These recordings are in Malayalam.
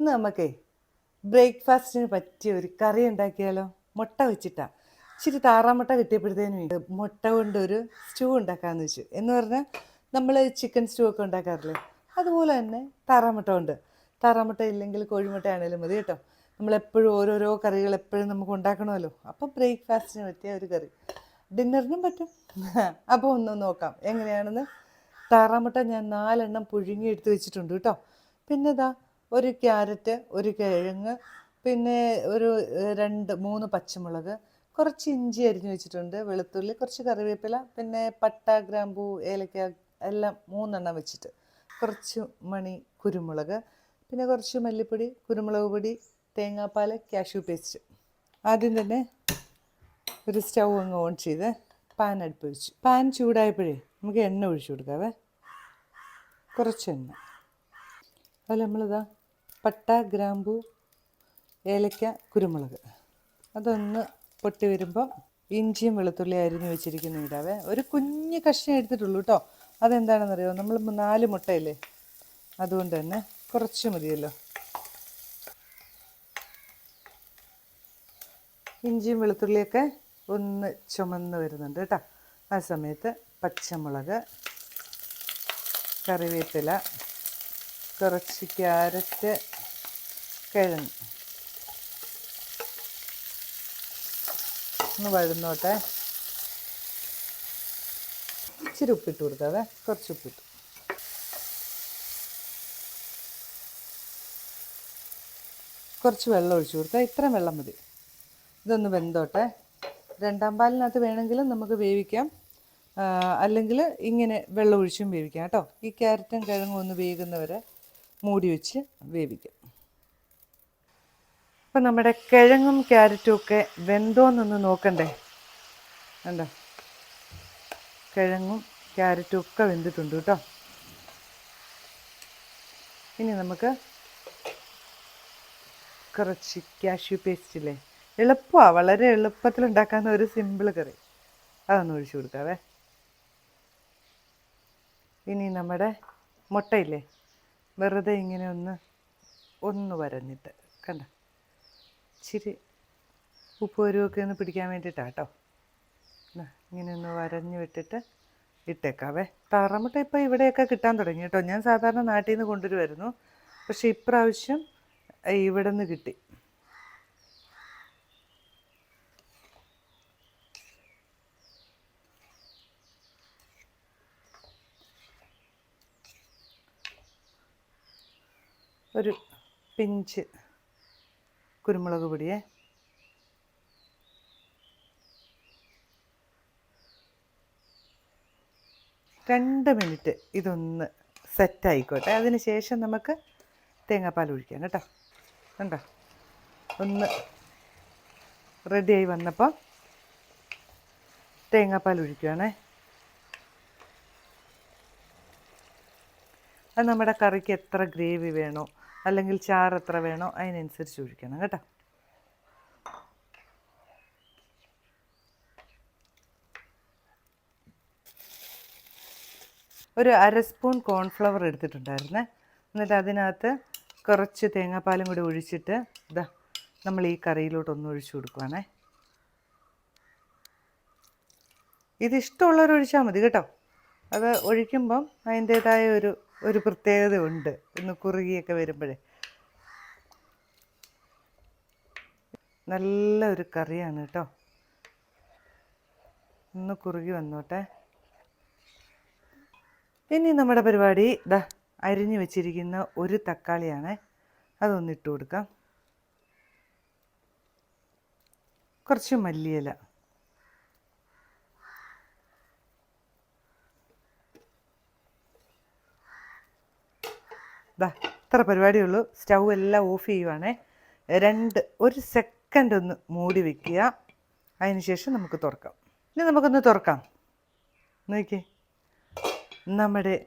ഇന്ന് നമുക്ക് ബ്രേക്ക്ഫാസ്റ്റിന് പറ്റിയ ഒരു കറി ഉണ്ടാക്കിയാലോ? മുട്ട വെച്ചിട്ടാ. ഇച്ചിരി താറാമുട്ട കിട്ടിയപ്പോഴത്തേനും മുട്ട കൊണ്ട് ഒരു സ്റ്റൂ ഉണ്ടാക്കാമെന്ന് വെച്ചു. എന്ന് പറഞ്ഞാൽ നമ്മൾ ചിക്കൻ സ്റ്റൂ ഒക്കെ ഉണ്ടാക്കാറില്ലേ? അതുപോലെ തന്നെ താറാമുട്ട ഉണ്ട്. താറാമുട്ട ഇല്ലെങ്കിൽ കോഴിമുട്ട ആണെങ്കിലും മതി കേട്ടോ. നമ്മളെപ്പോഴും ഓരോരോ കറികൾ എപ്പോഴും നമുക്ക് ഉണ്ടാക്കണമല്ലോ. അപ്പോൾ ബ്രേക്ക്ഫാസ്റ്റിന് പറ്റിയ ഒരു കറി. ഡിന്നറിനും പറ്റും. അപ്പോൾ ഒന്ന് നോക്കാം. എങ്ങനെയാണെന്ന്? താറാമുട്ട ഞാൻ നാലെണ്ണം പുഴുങ്ങി എടുത്ത് വെച്ചിട്ടുണ്ട് കേട്ടോ. പിന്നെ ഇതാ ഒരു ക്യാരറ്റ് ഒരു കിഴങ്ങ് പിന്നെ ഒരു രണ്ട് മൂന്ന് പച്ചമുളക്. കുറച്ച് ഇഞ്ചി അരിഞ്ഞു വെച്ചിട്ടുണ്ട് വെളുത്തുള്ളി കുറച്ച് കറിവേപ്പില പിന്നെ പട്ട ഗ്രാമ്പൂ ഏലക്ക എല്ലാം മൂന്നെണ്ണം വെച്ചിട്ട്. കുറച്ച് മണി കുരുമുളക് പിന്നെ കുറച്ച് മല്ലിപ്പൊടി കുരുമുളക് പൊടി തേങ്ങാപ്പാൽ കാഷ്യൂ പേസ്റ്റ്. ആദ്യം തന്നെ ഒരു സ്റ്റൗ അങ്ങ് ഓൺ ചെയ്ത് പാൻ അടുപ്പ് വെച്ചു. പാൻ ചൂടായപ്പോഴേ നമുക്ക് എണ്ണ ഒഴിച്ചു കൊടുക്കാവേ. കുറച്ച് എണ്ണ. അതിൽ നമ്മളിതാ പട്ട ഗ്രാമ്പു ഏലക്ക കുരുമുളക്. അതൊന്ന് പൊട്ടി വരുമ്പോൾ ഇഞ്ചിയും വെളുത്തുള്ളി അരിഞ്ഞു വെച്ചിരിക്കുന്ന ഇടാവേ ഒരു കുഞ്ഞ് കഷ്ണം എടുത്തിട്ടുള്ളൂ കേട്ടോ അതെന്താണെന്നറിയോ? നമ്മൾ നാല് മുട്ടയില്ലേ? അതുകൊണ്ട് തന്നെ കുറച്ച് മതിയല്ലോ. ഇഞ്ചിയും വെളുത്തുള്ളിയൊക്കെ ഒന്ന് ചുമന്ന് വരുന്നുണ്ട് കേട്ടോ ആ സമയത്ത് പച്ചമുളക് കറിവേപ്പില കുറച്ച് ക്യാരറ്റ് കിഴങ്ങ്. ഒന്ന് വഴുന്നോട്ടെ. ഇച്ചിരി ഉപ്പിട്ട് കൊടുക്കാവേ കുറച്ച് ഉപ്പിട്ടു. കുറച്ച് വെള്ളം ഒഴിച്ചു കൊടുത്താൽ ഇത്രയും വെള്ളം മതി. ഇതൊന്ന് വെന്തോട്ടെ. രണ്ടാം പാലിനകത്ത് വേണമെങ്കിൽ നമുക്ക് വേവിക്കാം. അല്ലെങ്കിൽ ഇങ്ങനെ വെള്ളം ഒഴിച്ചും വേവിക്കാം കേട്ടോ. ഈ ക്യാരറ്റും കിഴങ്ങും ഒന്ന് വേകുന്നവരെ മൂടി വെച്ച് വേവിക്കും. അപ്പം നമ്മുടെ കിഴങ്ങും ക്യാരറ്റും ഒക്കെ വെന്തോന്നൊന്ന് നോക്കണ്ടേ? കണ്ടോ? കിഴങ്ങും ക്യാരറ്റും ഒക്കെ വെന്തിട്ടുണ്ട് കേട്ടോ. ഇനി നമുക്ക് കുറച്ച് കാഷ്യൂ പേസ്റ്റ് ഇല്ലേ? എളുപ്പമാണ് വളരെ എളുപ്പത്തിൽ ഉണ്ടാക്കാവുന്ന ഒരു സിമ്പിൾ കറി. അതൊന്ന് ഒഴിച്ചു കൊടുക്കാവേ. ഇനി നമ്മുടെ മുട്ടയില്ലേ? വെറുതെ ഇങ്ങനെ ഒന്ന് ഒന്ന് വരഞ്ഞിട്ട് കണ്ട? ഇച്ചിരി ഉപ്പുവരുമൊക്കെ ഒന്ന് പിടിക്കാൻ വേണ്ടിയിട്ടാണ് കേട്ടോ. ഇങ്ങനെ ഒന്ന് വരഞ്ഞ് വിട്ടിട്ട് ഇട്ടേക്കാവേ. താറാമുട്ട ഇപ്പോൾ ഇവിടെയൊക്കെ കിട്ടാൻ തുടങ്ങി കേട്ടോ. ഞാൻ സാധാരണ നാട്ടിൽ നിന്ന് കൊണ്ടുവരുമായിരുന്നു. പക്ഷേ ഇപ്രാവശ്യം ഇവിടെ നിന്ന് കിട്ടി. ഒരു പിഞ്ച് കുരുമുളക് പൊടിയെ. രണ്ട് മിനിറ്റ് ഇതൊന്ന് സെറ്റ് ആയിക്കോട്ടെ അതിന് ശേഷം നമുക്ക് തേങ്ങാപ്പാൽ ഒഴിക്കാം കേട്ടോ. കണ്ടോ? ഒന്ന് റെഡിയായി വന്നപ്പോൾ തേങ്ങാപ്പാൽ ഒഴിക്കുകയാണേ അത് നമ്മുടെ കറിക്ക് എത്ര ഗ്രേവി വേണോ അല്ലെങ്കിൽ ചാറ് എത്ര വേണോ അതിനനുസരിച്ച് ഒഴിക്കണം കേട്ടോ. ഒരു അര സ്പൂൺ കോൺഫ്ലവർ എടുത്തിട്ടുണ്ടായിരുന്നേ. എന്നിട്ട് അതിനകത്ത് കുറച്ച് തേങ്ങാപ്പാലും കൂടി ഒഴിച്ചിട്ട് ഇതാ നമ്മൾ ഈ കറിയിലോട്ട് ഒന്ന് ഒഴിച്ചു കൊടുക്കുവാണേ. ഇതിഷ്ടമുള്ളവർ ഒഴിച്ചാൽ മതി കേട്ടോ. അത് ഒഴിക്കുമ്പം അതിന്റേതായ ഒരു ഒരു പ്രത്യേകത ഉണ്ട് ഒന്ന് കുറുകിയൊക്കെ വരുമ്പോഴേ. നല്ല ഒരു കറിയാണ് കേട്ടോ. ഒന്ന് കുറുകി വന്നോട്ടെ. ഇനി നമ്മുടെ പരിപാടി ഇതാ അരിഞ്ഞു വെച്ചിരിക്കുന്ന ഒരു തക്കാളിയാണ്. അതൊന്നിട്ട് കൊടുക്കാം. കുറച്ച് മല്ലിയില. ദാ ഇത്ര പരിപാടിയുള്ളൂ സ്റ്റൗ എല്ലാം ഓഫ് ചെയ്യുവാണേ. രണ്ട് ഒരു സെക്കൻഡ് ഒന്ന് മൂടി വെക്കുക. അതിന് ശേഷം നമുക്ക് തുറക്കാം. ഇനി നമുക്കൊന്ന് തുറക്കാം. നോക്കിയേ നമ്മുടെ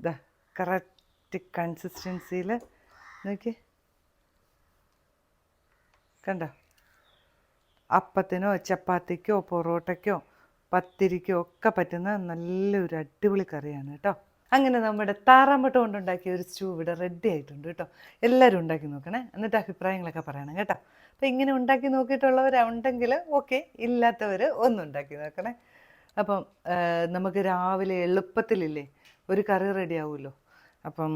ഇതാ കറക്റ്റ് കൺസിസ്റ്റൻസിയിൽ നോക്കി. കണ്ടോ? അപ്പത്തിനോ ചപ്പാത്തിക്കോ പൊറോട്ടയ്ക്കോ പത്തിരിക്കോ ഒക്കെ പറ്റുന്ന നല്ലൊരു അടിപൊളി കറിയാണ് കേട്ടോ. അങ്ങനെ നമ്മുടെ താറാമ്പട്ട കൊണ്ടുണ്ടാക്കിയ ഒരു സ്റ്റൂ ഇവിടെ റെഡി ആയിട്ടുണ്ട് കേട്ടോ. എല്ലാവരും ഉണ്ടാക്കി നോക്കണേ. എന്നിട്ട് അഭിപ്രായങ്ങളൊക്കെ പറയണം കേട്ടോ. അപ്പോൾ ഇങ്ങനെ ഉണ്ടാക്കി നോക്കിയിട്ടുള്ളവരുണ്ടെങ്കിൽ ഓക്കെ ഇല്ലാത്തവർ ഒന്നും ഉണ്ടാക്കി നോക്കണേ. അപ്പം നമുക്ക് രാവിലെ എളുപ്പത്തിലില്ലേ ഒരു കറി റെഡി ആവുമല്ലോ. അപ്പം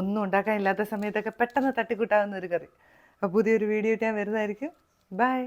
ഒന്നും ഉണ്ടാക്കാനില്ലാത്ത സമയത്തൊക്കെ പെട്ടെന്ന് തട്ടിക്കൂട്ടാവുന്ന ഒരു കറി. അപ്പോൾ പുതിയൊരു വീഡിയോ ഞാൻ വരുന്നതായിരിക്കും. ബൈ